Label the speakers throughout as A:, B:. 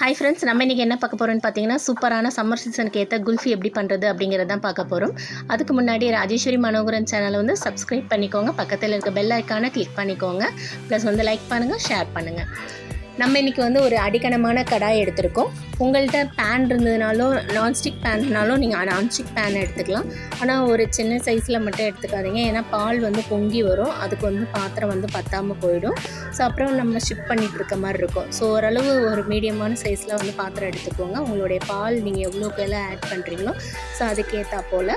A: Hi friends நம்ம இன்றைக்கி என்ன பார்க்க போகிறோம்னு பார்த்தீங்கன்னா சூப்பரான சம்மர் சீசனுக்கு ஏற்ற குல்ஃபி எப்படி பண்ணுறது அப்படிங்கிறத தான் பார்க்க போகிறோம் அதுக்கு முன்னாடி ராஜேஸ்வரி மனோகரன் சேனலை வந்து சப்ஸ்கிரைப் பண்ணிக்கோங்க. பக்கத்தில் இருக்க பெல் ஐக்கானை கிளிக் பண்ணிக்கோங்க. ப்ளஸ் வந்து லைக் பண்ணுங்கள் ஷேர் பண்ணுங்கள் நம்ம இன்றைக்கி வந்து ஒரு அடிக்கணமான கடாய் எடுத்திருக்கோம். உங்கள்கிட்ட பேன் இருந்ததுனாலும் நான்ஸ்டிக் பேன்னாலும் நீங்கள் நான்ஸ்டிக் பேன் எடுத்துக்கலாம். ஆனால் ஒரு சின்ன சைஸில் மட்டும் எடுத்துக்காதீங்க. ஏன்னா பால் வந்து பொங்கி வரும். அதுக்கு வந்து பாத்திரம் வந்து பத்தாமல் போயிடும். ஸோ அப்புறம் நம்ம ஷிப் பண்ணிகிட்டு இருக்க மாதிரி இருக்கும். ஸோ ஓரளவு ஒரு மீடியமான சைஸில் வந்து பாத்திரம் எடுத்துக்கோங்க. உங்களுடைய பால் நீங்கள் எவ்வளோக்கு எல்லாம் ஆட் பண்ணுறீங்களோ ஸோ அதுக்கேற்றா போல்.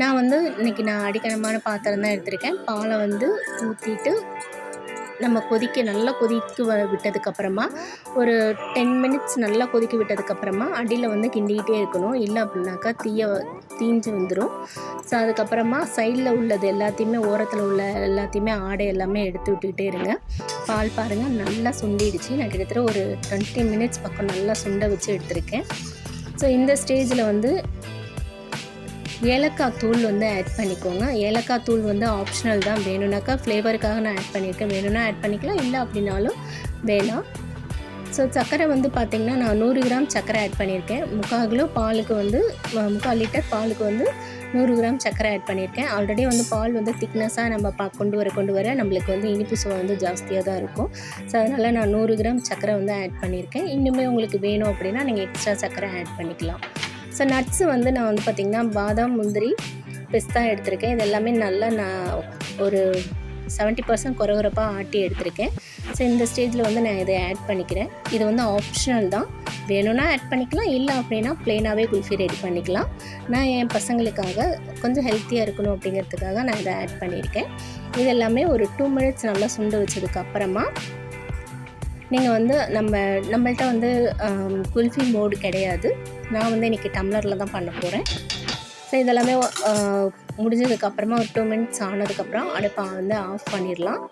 A: நான் வந்து இன்றைக்கி நான் அடிக்கணமான பாத்திரம் தான் எடுத்திருக்கேன். பாலை வந்து ஊற்றிட்டு நம்ம கொதிக்க நல்லா கொதிக்க வ விட்டதுக்கப்புறமா ஒரு டென் மினிட்ஸ் நல்லா கொதிக்க விட்டதுக்கப்புறமா அடியில் வந்து கிண்டிக்கிட்டே இருக்கணும். இல்லை அப்படின்னாக்கா தீய தீஞ்சு வந்துடும் ஸோ அதுக்கப்புறமா சைடில் உள்ளது எல்லாத்தையுமே ஓரத்தில் உள்ள எல்லாத்தையுமே ஆடை எல்லாமே எடுத்து விட்டுக்கிட்டே இருங்க. பால் பாருங்கள் நல்லா சுண்டிடுச்சு. நான் கிட்டத்தட்ட ஒரு டுவெண்ட்டி மினிட்ஸ் பக்கம் நல்லா சுண்ட வச்சு எடுத்திருக்கேன். ஸோ இந்த ஸ்டேஜில் வந்து ஏலக்காய் தூள் வந்து ஆட் பண்ணிக்கோங்க. ஏலக்காய் தூள் வந்து ஆப்ஷனல் தான். வேணும்னாக்கா ஃப்ளேவருக்காக நான் ஆட் பண்ணியிருக்கேன். வேணும்னா ஆட் பண்ணிக்கலாம். இல்லை அப்படின்னாலும் வேணாம். ஸோ சர்க்கரை வந்து பார்த்திங்கன்னா நான் நூறு கிராம் சர்க்கரை ஆட் பண்ணியிருக்கேன். முக்கால் கிலோ பாலுக்கு வந்து முக்கால் லிட்டர் பாலுக்கு வந்து நூறு கிராம் சர்க்கரை ஆட் பண்ணியிருக்கேன். ஆல்ரெடி வந்து பால் வந்து திக்னஸாக நம்ம பா கொண்டு வர கொண்டு வர நம்மளுக்கு வந்து இனிப்பு சுவை வந்து ஜாஸ்தியாக தான் இருக்கும். ஸோ அதனால் நான் நூறு கிராம் சர்க்கரை வந்து ஆட் பண்ணியிருக்கேன். இன்னுமே உங்களுக்கு வேணும் அப்படின்னா நீங்கள் எக்ஸ்ட்ரா சர்க்கரை ஆட் பண்ணிக்கலாம். ஸோ நட்ஸு வந்து நான் வந்து பார்த்திங்கன்னா பாதாம் முந்திரி பிஸ்தா எடுத்திருக்கேன். இது எல்லாமே நல்லா நான் ஒரு செவன்ட்டி பர்சன்ட் குறகுறப்பாக ஆட்டி எடுத்திருக்கேன். ஸோ இந்த ஸ்டேஜில் வந்து நான் இதை ஆட் பண்ணிக்கிறேன். இது வந்து ஆப்ஷனல் தான். வேணும்னா ஆட் பண்ணிக்கலாம். இல்லை அப்படின்னா ப்ளெயினாகவே குல்ஃபி ரெடி பண்ணிக்கலாம். நான் என் பசங்களுக்காக கொஞ்சம் ஹெல்த்தியாக இருக்கணும் அப்படிங்கிறதுக்காக நான் இதை ஆட் பண்ணியிருக்கேன். இது எல்லாமே ஒரு டூ மினிட்ஸ் நல்லா சுண்டு வச்சதுக்கப்புறமா நீங்கள் வந்து நம்ம நம்மள்ட்ட வந்து குல்ஃபி மோடு கிடையாது. நான் வந்து இன்றைக்கி டம்ளரில் தான் பண்ண போகிறேன் ஸோ இதெல்லாமே முடிஞ்சதுக்கப்புறமா ஒரு டூ மினிட்ஸ் ஆனதுக்கப்புறம் அடுப்பை வந்து ஆஃப் பண்ணிடலாம்.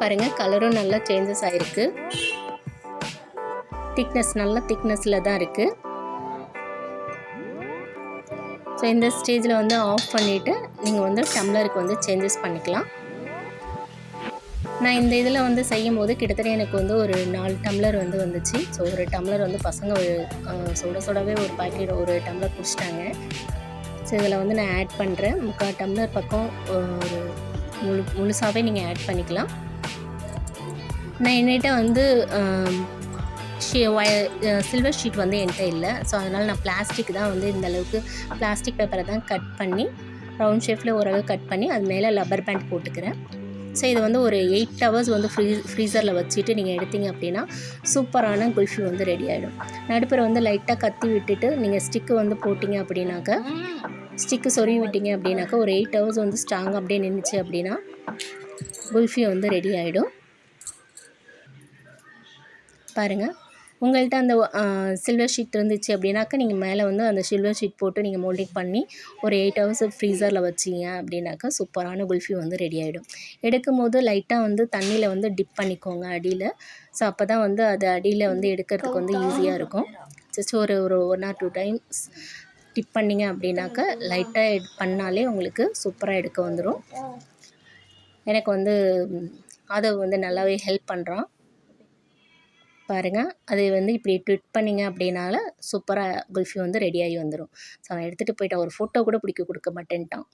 A: பாருங்கள் கலரும் நல்லா சேஞ்சஸ் ஆகிருக்கு திக்னஸ் நல்ல திக்னஸில் தான் இருக்குது ஸோ இந்த ஸ்டேஜில் வந்து ஆஃப் பண்ணிவிட்டு நீங்கள் வந்து டம்ளருக்கு வந்து சேஞ்சஸ் பண்ணிக்கலாம். நான் இந்த இதில் வந்து செய்யும் போது கிட்டத்தட்ட எனக்கு வந்து ஒரு நாலு டம்ளர் வந்து வந்துச்சு. ஸோ ஒரு டம்ளர் வந்து பசங்க ஒரு சுட சுடவே ஒரு பாக்கெட் ஒரு டம்ளர் குடிச்சிட்டாங்க. ஸோ இதில் வந்து நான் ஆட் பண்ணுறேன் முக்கால் டம்ளர் பக்கம் ஒரு முழு முழுசாகவே நீங்கள் ஆட் பண்ணிக்கலாம். நான் என்னிட்ட வந்து சில்வர் ஷீட் வந்து என்கிட்ட இல்லை. ஸோ அதனால் நான் பிளாஸ்டிக் தான் வந்து இந்த அளவுக்கு பிளாஸ்டிக் பேப்பரை தான் கட் பண்ணி ரவுண்ட் ஷேப்பில் ஓரளவு கட் பண்ணி அது மேலே லப்பர் பேண்ட் போட்டுக்கிறேன். ஸோ இது வந்து ஒரு எயிட் ஹவர்ஸ் வந்து ஃப்ரீ ஃப்ரீசரில் வச்சுட்டு நீங்கள் எடுத்தீங்க அப்படின்னா சூப்பரான குல்ஃபி வந்து ரெடி ஆகிடும் நடுப்புற வந்து லைட்டாக கத்தி விட்டுட்டு நீங்கள் ஸ்டிக்கு வந்து போட்டிங்க அப்படின்னாக்கா ஸ்டிக்கு சொருவி விட்டீங்க அப்படின்னாக்கா ஒரு எயிட் ஹவர்ஸ் வந்து ஸ்ட்ராங் அப்படியே நின்றுச்சு அப்படின்னா குல்ஃபி வந்து ரெடி ஆகிடும் பாருங்கள் உங்கள்கிட்ட அந்த சில்வர் ஷீட் இருந்துச்சு அப்படின்னாக்கா நீங்கள் மேலே வந்து அந்த சில்வர் ஷீட் போட்டு நீங்கள் மோல்டிங் பண்ணி ஒரு எயிட் ஹவர்ஸ் ஃப்ரீசரில் வச்சிங்க அப்படின்னாக்கா சூப்பரான குல்ஃபி வந்து ரெடி ஆகிடும் எடுக்கும் போது லைட்டாக வந்து தண்ணியில் வந்து டிப் பண்ணிக்கோங்க அடியில். ஸோ அப்போ தான் வந்து அது அடியில் வந்து எடுக்கிறதுக்கு வந்து ஈஸியாக இருக்கும். ஜஸ்ட் ஒரு ஒரு one or two times dip பண்ணிங்க அப்படின்னாக்கா லைட்டாக எட் பண்ணாலே உங்களுக்கு சூப்பராக எடுக்க வந்துடும் எனக்கு வந்து அதை வந்து நல்லாவே ஹெல்ப் பண்ணுறான் பாருங்கள் அது வந்து இப்படி ட்விட் பண்ணிங்க அப்படின்னால சூப்பராக குல்ஃபி வந்து ரெடியாகி வந்துடும் ஸோ அவன் எடுத்துகிட்டு போயிட்டான். ஒரு ஃபோட்டோ கூட பிடிக்க கொடுக்க மாட்டேன்ட்டான்.